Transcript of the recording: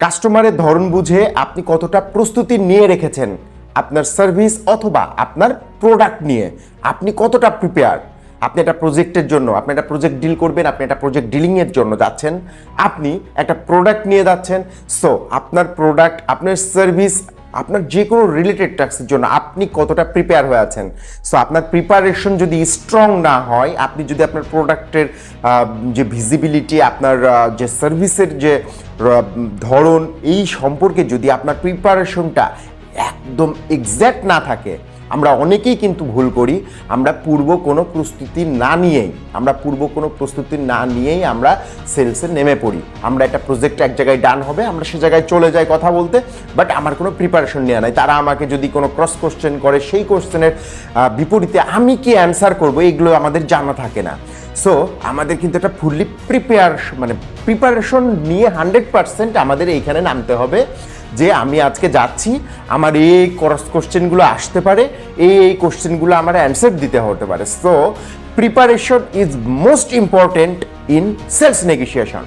কাস্টমারের ধরন বুঝে আপনি কতটা প্রস্তুতি নিয়ে রেখেছেন আপনার সার্ভিস অথবা আপনার প্রোডাক্ট নিয়ে। আপনি কতটা প্রিপেয়ার? আপনি একটা প্রজেক্টের জন্য, আপনি একটা প্রজেক্ট ডিল করবেন, আপনি একটা প্রজেক্ট ডিলিংয়ের জন্য যাচ্ছেন। আপনি একটা প্রোডাক্ট নিয়ে যাচ্ছেন। সো আপনার প্রোডাক্ট, আপনার সার্ভিস আপনার যে কোনো রিলেটেড টাস্কের জন্য আপনি কতটা প্রিপেয়ার হয়ে আছেন? সো আপনার প্রিপারেশন যদি স্ট্রং না হয়, আপনি যদি আপনার প্রোডাক্টের যে ভিজিবিলিটি আপনার যে সার্ভিসের যে ধরন, এই সম্পর্কে যদি আপনার প্রিপারেশনটা একদম এক্স্যাক্ট না থাকে আমরা অনেকেই কিন্তু ভুল করি, আমরা পূর্ব কোনো প্রস্তুতি না নিয়েই, আমরা পূর্ব কোনো প্রস্তুতি না নিয়েই আমরা সেলসে নেমে পড়ি। আমরা একটা প্রজেক্ট এক জায়গায় ডান হবে, আমরা সে জায়গায় চলে যাই কথা বলতে বাট আমার কোনো প্রিপারেশন নেওয়া নাই। তারা আমাকে যদি কোনো ক্রস কোশ্চেন করে, সেই কোশ্চেনের বিপরীতে আমি কি অ্যান্সার করব, এগুলো আমাদের জানা থাকে না। সো আমাদের কিন্তু একটা ফুললি প্রিপেয়ার মানে প্রিপারেশন নিয়ে হান্ড্রেড পার্সেন্ট আমাদের এইখানে নামতে হবে। যে আমি আজকে যাচ্ছি, আমার এই ক্রস কোশ্চেনগুলো আসতে পারে, এই এই কোশ্চেনগুলো আমার অ্যান্সার দিতে হতে পারে। So preparation is most important in sales negotiation